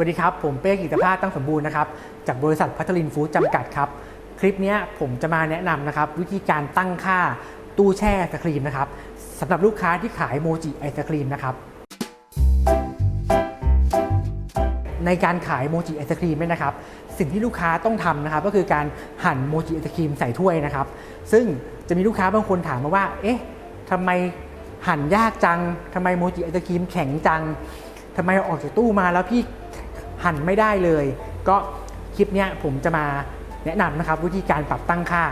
วัสดีครับ ผมเป้กิตภาพตั้งสมบูรณ์นะครับ จากบริษัทพัทลินฟู้ดจำกัดครับ คลิปนี้ผมจะมาแนะนำนะครับ วิธีการตั้งค่าตู้แช่ไอศครีมนะครับสำหรับลูกค้าที่ขายโมจิไอศครีมนะครับ ในการขายโมจิไอศครีมเนี่ยนะครับ สิ่งที่ลูกค้าต้องทำนะครับ ก็คือการหั่นโมจิไอศครีมใส่ถ้วยนะครับ ซึ่งจะมีลูกค้าบางคนถามมาว่า เอ๊ะทำไมหั่นยากจังทำไมโมจิไอศครีมแข็งจังทำไมออกจากตู้มาแล้วพี่ หั่นไม่ได้เลย ก็คลิปนี้ผมจะมาแนะนำนะครับวิธีการปรับตั้งค่า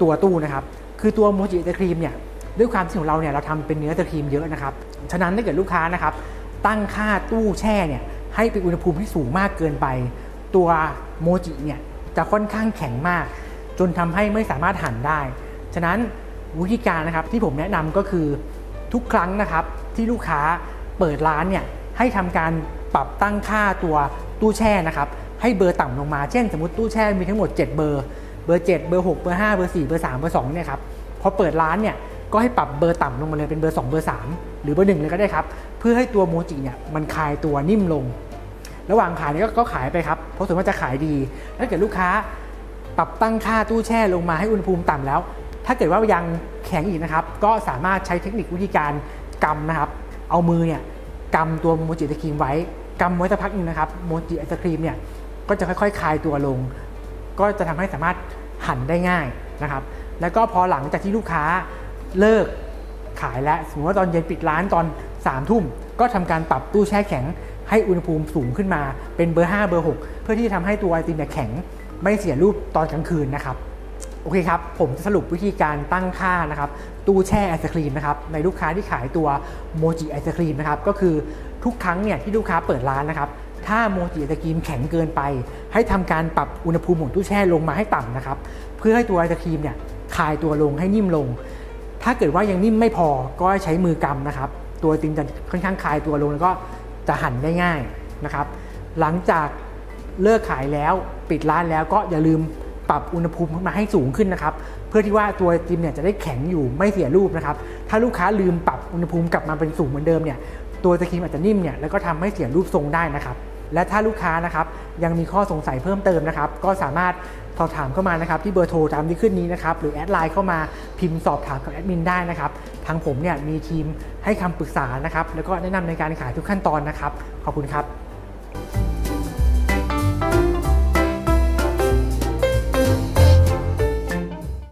ตัวตู้นะครับ คือตัวโมจิไอศครีมเนี่ยด้วยความที่ของเราเนี่ยเราทำเป็นเนื้อไอศครีมเยอะนะครับ ฉะนั้นถ้าเกิดลูกค้านะครับ ตั้งค่าตู้แช่เนี่ยให้เป็นอุณหภูมิที่สูงมากเกินไป ตัวโมจิเนี่ยจะค่อนข้างแข็งมาก จนทำให้ไม่สามารถหั่นได้ ฉะนั้นวิธีการนะครับที่ผมแนะนำก็คือทุกครั้งนะครับที่ลูกค้าเปิดร้านเนี่ยให้ทำการปรับตั้งค่าตัว ตู้แช่นะครับให้เบอร์ต่ำลงมา เช่นสมมติตู้แช่มีทั้งหมด 7 เบอร์ เบอร์ 7 เบอร์ 6 เบอร์ 5 เบอร์ 4 เบอร์ 3 เบอร์ 2 เนี่ยครับ พอเปิดร้านเนี่ย ก็ให้ปรับเบอร์ต่ำลงมาเลยเป็นเบอร์ 2 เบอร์ 3 หรือเบอร์ 1 เลยก็ได้ครับ เพื่อให้ตัวโมจิเนี่ยมันคลายตัวนิ่มลง ระหว่างขายนี่ก็ก็ขายไปครับ เพราะส่วนมากจะขายดี ถ้าเกิดลูกค้าปรับตั้งค่าตู้แช่ลงมาให้อุณหภูมิต่ำแล้ว ถ้าเกิดว่ายังแข็งอีกนะครับ ก็สามารถใช้เทคนิควิธีการกำนะครับ เอามือเนี่ยกำตัวโมจิไอศครีมไว้ กำไว้สักพักหนึงนะครับโมจิไอศครีมเนี่ยก็จะค่อยๆคลายตัวลง ก็จะทำให้สามารถหั่นได้ง่ายนะครับ แล้วก็พอหลังจากที่ลูกค้าเลิกขายแล้วสมมติว่าตอนเย็นปิดร้านตอน3ามทุ่ม ก็ทำการปรับตู้แช่แข็ง ให้อุณหภูมิสูงขึ้นมาเป็นเบอร์ 5 เบอร์ 6 เพื่อที่จะทำให้ตัวไอติมเนี่ยแข็งไม่เสียรูปตอนกลางคืนนะครับโอเคครับ ผมจะสรุปวิธีการตั้งค่านะครับ ตู้แช่ไอศครีมนะครับ ในลูกค้าที่ขายตัวโมจิไอศครีมนะครับ ก็คือ ทุกครั้งเนี่ยที่ลูกค้าเปิดร้านนะครับถ้าโมจิไอศครีมแข็งเกินไป ให้ทำการปรับอุณหภูมิของตู้แช่ลงมาให้ต่ำนะครับเพื่อให้ตัวไอศครีมเนี่ยคลายตัวลงให้นิ่มลง ถ้าเกิดว่ายังนิ่มไม่พอก็ใช้มือกำนะครับ ตัวติมจะค่อนข้างคลายตัวลงแล้วก็จะหั่นได้ง่ายนะครับ หลังจากเลิกขายแล้วปิดร้านแล้วก็อย่าลืมปรับอุณหภูมิมาให้สูงขึ้นนะครับ เพื่อที่ว่าตัวติมเนี่ยจะได้แข็งอยู่ไม่เสียรูปนะครับ ถ้าลูกค้าลืมปรับอุณหภูมิกลับมาเป็นสูงเหมือนเดิมเนี่ย ตัวสครีมอาจจะนิ่มเนี่ยแล้วก็ทำให้เสียรูปทรงได้นะครับและถ้าลูกค้านะครับยังมีข้อสงสัยเพิ่มเติมนะครับก็สามารถสอบถามเข้ามานะครับที่เบอร์โทรตามที่ขึ้นนี้นะครับหรือแอดไลน์เข้ามาพิมพ์สอบถามกับแอดมินได้นะครับทางผมเนี่ยมีทีมให้คำปรึกษานะครับแล้วก็แนะนำในการขายทุกขั้นตอนนะครับ ขอบคุณครับ